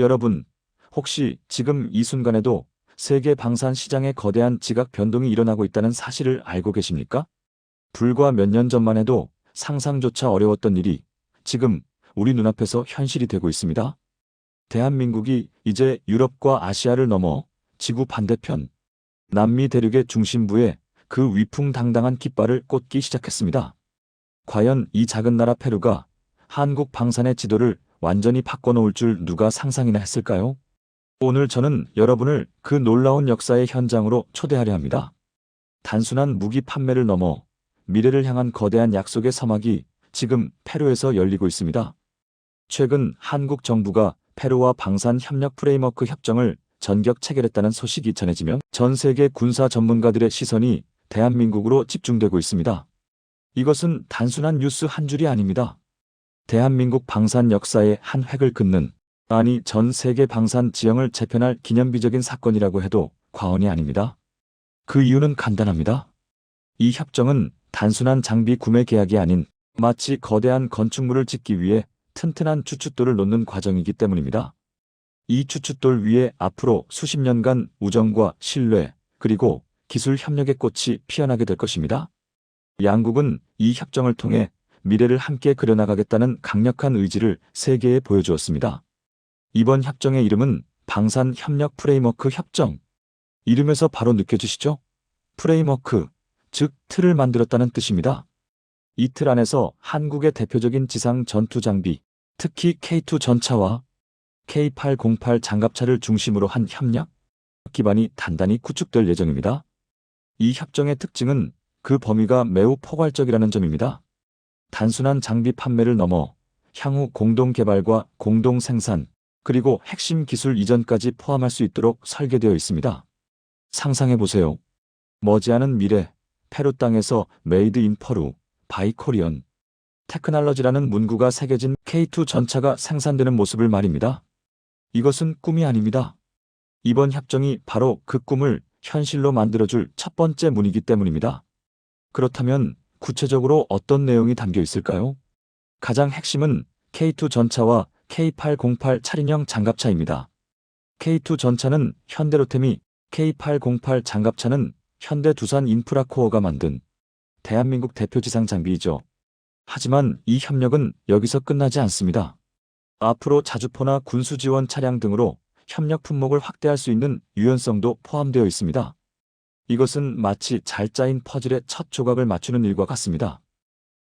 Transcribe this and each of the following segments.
여러분, 혹시 지금 이 순간에도 세계 방산 시장에 거대한 지각 변동이 일어나고 있다는 사실을 알고 계십니까? 불과 몇 년 전만 해도 상상조차 어려웠던 일이 지금 우리 눈앞에서 현실이 되고 있습니다. 대한민국이 이제 유럽과 아시아를 넘어 지구 반대편 남미 대륙의 중심부에 그 위풍당당한 깃발을 꽂기 시작했습니다. 과연 이 작은 나라 페루가 한국 방산의 지도를 완전히 바꿔놓을 줄 누가 상상이나 했을까요? 오늘 저는 여러분을 그 놀라운 역사의 현장으로 초대하려 합니다. 단순한 무기 판매를 넘어 미래를 향한 거대한 약속의 서막이 지금 페루에서 열리고 있습니다. 최근 한국 정부가 페루와 방산 협력 프레임워크 협정을 전격 체결했다는 소식이 전해지면 전 세계 군사 전문가들의 시선이 대한민국으로 집중되고 있습니다. 이것은 단순한 뉴스 한 줄이 아닙니다. 대한민국 방산 역사의 한 획을 긋는 아니 전 세계 방산 지형을 재편할 기념비적인 사건이라고 해도 과언이 아닙니다. 그 이유는 간단합니다. 이 협정은 단순한 장비 구매 계약이 아닌 마치 거대한 건축물을 짓기 위해 튼튼한 주춧돌을 놓는 과정이기 때문입니다. 이 주춧돌 위에 앞으로 수십 년간 우정과 신뢰 그리고 기술 협력의 꽃이 피어나게 될 것입니다. 양국은 이 협정을 통해 미래를 함께 그려나가겠다는 강력한 의지를 세계에 보여주었습니다. 이번 협정의 이름은 방산 협력 프레임워크 협정. 이름에서 바로 느껴지시죠? 프레임워크, 즉 틀을 만들었다는 뜻입니다. 이 틀 안에서 한국의 대표적인 지상 전투 장비, 특히 K2 전차와 K808 장갑차를 중심으로 한 협력 기반이 단단히 구축될 예정입니다. 이 협정의 특징은 그 범위가 매우 포괄적이라는 점입니다. 단순한 장비 판매를 넘어 향후 공동 개발과 공동 생산, 그리고 핵심 기술 이전까지 포함할 수 있도록 설계되어 있습니다. 상상해 보세요. 머지않은 미래, 페루 땅에서 메이드 인 퍼루, 바이 코리언, 테크놀로지라는 문구가 새겨진 K2 전차가 생산되는 모습을 말입니다. 이것은 꿈이 아닙니다. 이번 협정이 바로 그 꿈을 현실로 만들어줄 첫 번째 문이기 때문입니다. 그렇다면 구체적으로 어떤 내용이 담겨 있을까요? 가장 핵심은 K2 전차와 K808 차량형 장갑차입니다. K2 전차는 현대로템이 K808 장갑차는 현대 두산 인프라코어가 만든 대한민국 대표 지상 장비이죠. 하지만 이 협력은 여기서 끝나지 않습니다. 앞으로 자주포나 군수 지원 차량 등으로 협력 품목을 확대할 수 있는 유연성도 포함되어 있습니다. 이것은 마치 잘 짜인 퍼즐의 첫 조각을 맞추는 일과 같습니다.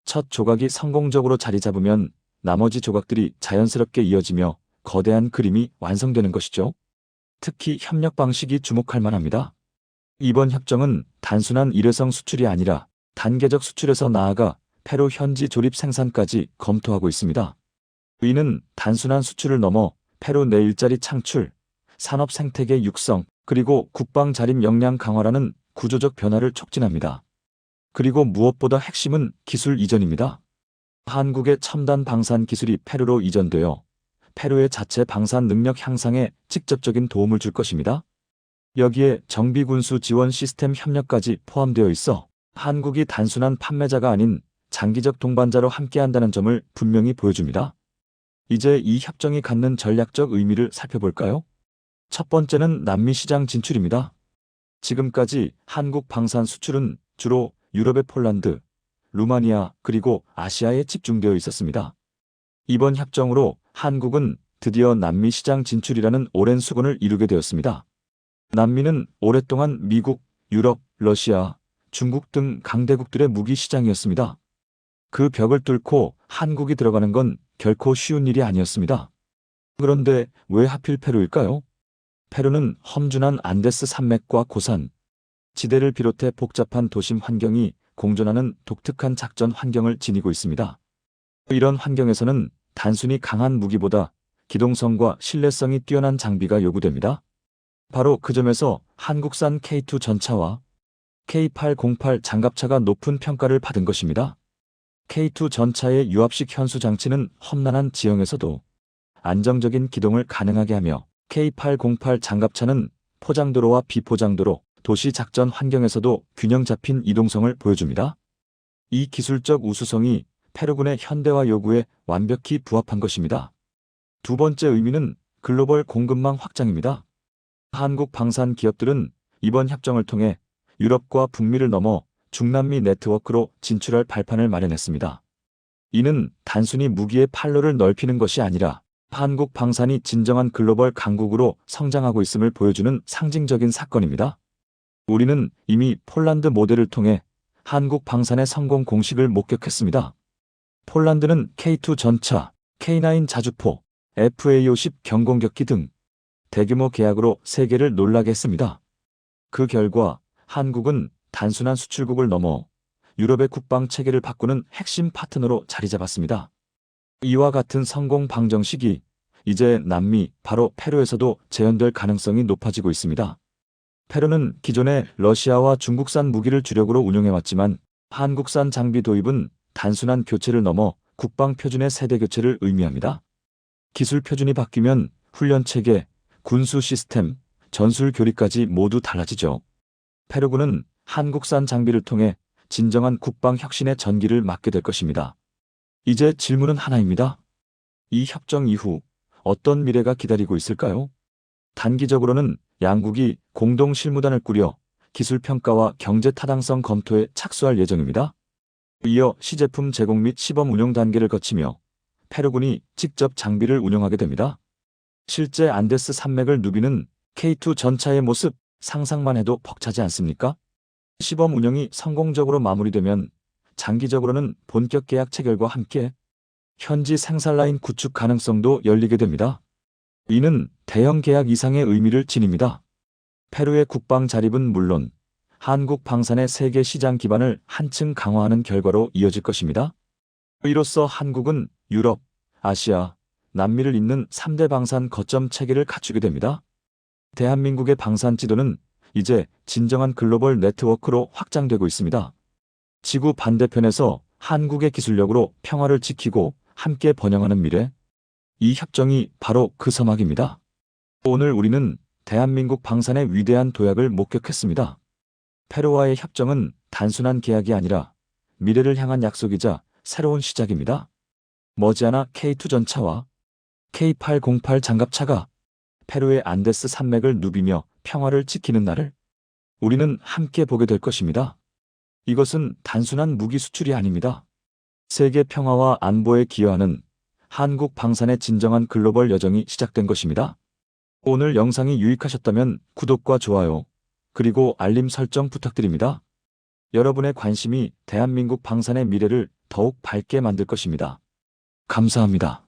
첫 조각이 성공적으로 자리 잡으면 나머지 조각들이 자연스럽게 이어지며 거대한 그림이 완성되는 것이죠. 특히 협력 방식이 주목할 만합니다. 이번 협정은 단순한 일회성 수출이 아니라 단계적 수출에서 나아가 페루 현지 조립 생산까지 검토하고 있습니다. 이는 단순한 수출을 넘어 페루 내 일자리 창출, 산업 생태계 육성, 그리고 국방 자립 역량 강화라는 구조적 변화를 촉진합니다. 그리고 무엇보다 핵심은 기술 이전입니다. 한국의 첨단 방산 기술이 페루로 이전되어 페루의 자체 방산 능력 향상에 직접적인 도움을 줄 것입니다. 여기에 정비군수 지원 시스템 협력까지 포함되어 있어 한국이 단순한 판매자가 아닌 장기적 동반자로 함께한다는 점을 분명히 보여줍니다. 이제 이 협정이 갖는 전략적 의미를 살펴볼까요? 첫 번째는 남미 시장 진출입니다. 지금까지 한국 방산 수출은 주로 유럽의 폴란드, 루마니아 그리고 아시아에 집중되어 있었습니다. 이번 협정으로 한국은 드디어 남미 시장 진출이라는 오랜 수건을 이루게 되었습니다. 남미는 오랫동안 미국, 유럽, 러시아, 중국 등 강대국들의 무기 시장이었습니다. 그 벽을 뚫고 한국이 들어가는 건 결코 쉬운 일이 아니었습니다. 그런데 왜 하필 페루일까요? 페루는 험준한 안데스 산맥과 고산, 지대를 비롯해 복잡한 도심 환경이 공존하는 독특한 작전 환경을 지니고 있습니다. 이런 환경에서는 단순히 강한 무기보다 기동성과 신뢰성이 뛰어난 장비가 요구됩니다. 바로 그 점에서 한국산 K2 전차와 K808 장갑차가 높은 평가를 받은 것입니다. K2 전차의 유압식 현수 장치는 험난한 지형에서도 안정적인 기동을 가능하게 하며 K808 장갑차는 포장도로와 비포장도로, 도시 작전 환경에서도 균형 잡힌 이동성을 보여줍니다. 이 기술적 우수성이 페루군의 현대화 요구에 완벽히 부합한 것입니다. 두 번째 의미는 글로벌 공급망 확장입니다. 한국 방산 기업들은 이번 협정을 통해 유럽과 북미를 넘어 중남미 네트워크로 진출할 발판을 마련했습니다. 이는 단순히 무기의 판로를 넓히는 것이 아니라 한국 방산이 진정한 글로벌 강국으로 성장하고 있음을 보여주는 상징적인 사건입니다. 우리는 이미 폴란드 모델을 통해 한국 방산의 성공 공식을 목격했습니다. 폴란드는 K2 전차, K9 자주포, FA50 경공격기 등 대규모 계약으로 세계를 놀라게 했습니다. 그 결과 한국은 단순한 수출국을 넘어 유럽의 국방 체계를 바꾸는 핵심 파트너로 자리 잡았습니다. 이와 같은 성공 방정식이 이제 남미, 바로 페루에서도 재현될 가능성이 높아지고 있습니다. 페루는 기존에 러시아와 중국산 무기를 주력으로 운용해왔지만 한국산 장비 도입은 단순한 교체를 넘어 국방 표준의 세대 교체를 의미합니다. 기술 표준이 바뀌면 훈련 체계, 군수 시스템, 전술 교리까지 모두 달라지죠. 페루군은 한국산 장비를 통해 진정한 국방 혁신의 전기를 맞게 될 것입니다. 이제 질문은 하나입니다. 이 협정 이후 어떤 미래가 기다리고 있을까요? 단기적으로는 양국이 공동 실무단을 꾸려 기술 평가와 경제 타당성 검토에 착수할 예정입니다. 이어 시제품 제공 및 시범 운용 단계를 거치며 페루군이 직접 장비를 운용하게 됩니다. 실제 안데스 산맥을 누비는 K2 전차의 모습 상상만 해도 벅차지 않습니까? 시범 운영이 성공적으로 마무리되면 장기적으로는 본격 계약 체결과 함께 현지 생산 라인 구축 가능성도 열리게 됩니다. 이는 대형 계약 이상의 의미를 지닙니다. 페루의 국방 자립은 물론 한국 방산의 세계 시장 기반을 한층 강화하는 결과로 이어질 것입니다. 이로써 한국은 유럽, 아시아, 남미를 잇는 3대 방산 거점 체계를 갖추게 됩니다. 대한민국의 방산 지도는 이제 진정한 글로벌 네트워크로 확장되고 있습니다. 지구 반대편에서 한국의 기술력으로 평화를 지키고 함께 번영하는 미래. 이 협정이 바로 그 서막입니다. 오늘 우리는 대한민국 방산의 위대한 도약을 목격했습니다. 페루와의 협정은 단순한 계약이 아니라 미래를 향한 약속이자 새로운 시작입니다. 머지않아 K2 전차와 K808 장갑차가 페루의 안데스 산맥을 누비며 평화를 지키는 날을 우리는 함께 보게 될 것입니다. 이것은 단순한 무기 수출이 아닙니다. 세계 평화와 안보에 기여하는 한국 방산의 진정한 글로벌 여정이 시작된 것입니다. 오늘 영상이 유익하셨다면 구독과 좋아요, 그리고 알림 설정 부탁드립니다. 여러분의 관심이 대한민국 방산의 미래를 더욱 밝게 만들 것입니다. 감사합니다.